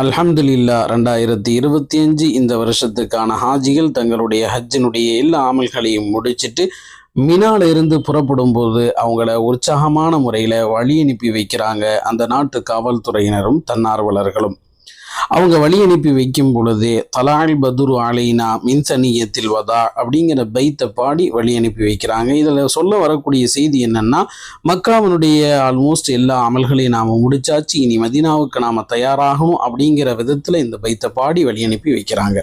அல்ஹம்துலில்லா ரெண்டாயிரத்தி இருபத்தி அஞ்சு இந்த வருஷத்துக்கான ஹாஜிகள் தங்களுடைய ஹஜ்ஜினுடைய எல்லா அமல்களையும் முடிச்சிட்டு மினால இருந்து புறப்படும் போது அவங்கள உற்சாகமான முறையில் வழி அனுப்பி வைக்கிறாங்க அந்த நாட்டு காவல்துறையினரும் தன்னார்வலர்களும். அவங்க வழி அனுப்பி வைக்கும் பொழுது தலால் பதுரு ஆலைனா மின்சனியத்தில் வதா அப்படிங்கிற பைத்தை பாடி வழி அனுப்பி வைக்கிறாங்க. இதில் சொல்ல வரக்கூடிய செய்தி என்னன்னா மக்காவினுடைய ஆல்மோஸ்ட் எல்லா அமல்களையும் நாம் முடிச்சாச்சு இனி மதீனாவுக்கு நாம் தயாராகணும் அப்படிங்கிற விதத்தில் இந்த பைத்தை பாடி வழி அனுப்பி வைக்கிறாங்க.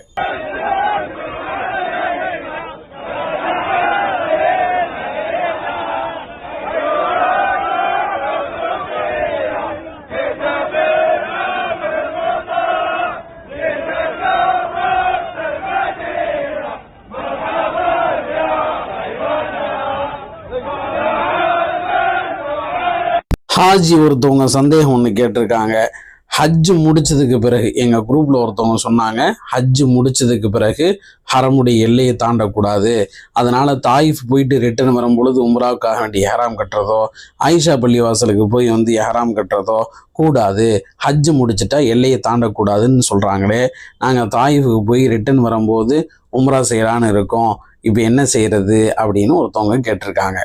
ஹாஜி ஒருத்தவங்க சந்தேகம் ஒன்று கேட்டிருக்காங்க. ஹஜ்ஜு முடிச்சதுக்கு பிறகு எங்கள் குரூப்பில் ஒருத்தவங்க சொன்னாங்க ஹஜ்ஜு முடிச்சதுக்கு பிறகு ஹரமுடைய எல்லையை தாண்டக்கூடாது. அதனால் தாயிஃப் போயிட்டு ரிட்டர்ன் வரும்பொழுது உம்ராவுக்காக வேண்டிய ஹராம் கட்டுறதோ ஆயிஷா பள்ளிவாசலுக்கு போய் வந்து ஹராம் கட்டுறதோ கூடாது. ஹஜ்ஜு முடிச்சிட்டா எல்லையை தாண்டக்கூடாதுன்னு சொல்கிறாங்களே நாங்கள் தாயிஃபுக்கு போய் ரிட்டர்ன் வரும்போது உம்ரா செய்யலான்னு இருக்கோம். இப்போ என்ன செய்கிறது அப்படின்னு ஒருத்தவங்க கேட்டிருக்காங்க.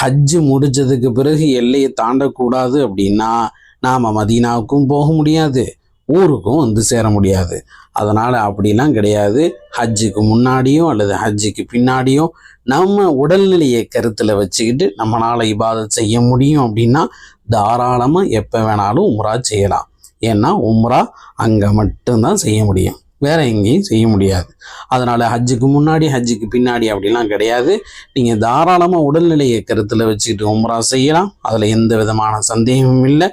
ஹஜ்ஜு முடிச்சதுக்கு பிறகு எல்லையை தாண்டக்கூடாது அப்படின்னா நாம் மதீனாவுக்கும் போக முடியாது ஊருக்கும் வந்து சேர முடியாது. அதனால் அப்படிலாம் கிடையாது. ஹஜ்ஜுக்கு முன்னாடியோ அல்லது ஹஜ்ஜுக்கு பின்னாடியோ நம்ம உடல்நிலையை கருத்தில் வச்சுக்கிட்டு நம்மளால் இபாதத் செய்ய முடியும் அப்படின்னா தாராளமாக எப்போ வேணாலும் உம்ரா செய்யலாம். ஏன்னா உம்ரா அங்கே மட்டும்தான் செய்ய முடியும். வேற எங்கேயும் செய்ய முடியாது. அதனால் ஹஜ்ஜுக்கு முன்னாடி ஹஜ்ஜுக்கு பின்னாடி அப்படிலாம் கிடையாது. நீங்கள் தாராளமாக உடல்நிலையை கருத்தில் வச்சுக்கிட்டு உம்ரா செய்யலாம். அதில் எந்த விதமான சந்தேகமும் இல்லை.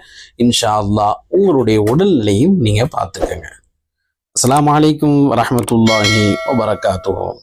இன்ஷா அல்லாஹ் உங்களுடைய உடல்நிலையும் நீங்கள் பார்த்துக்கங்க. அஸ்லாம் வலைக்கம் வரமத்துல்லாஹி வபரகாத்துவோம்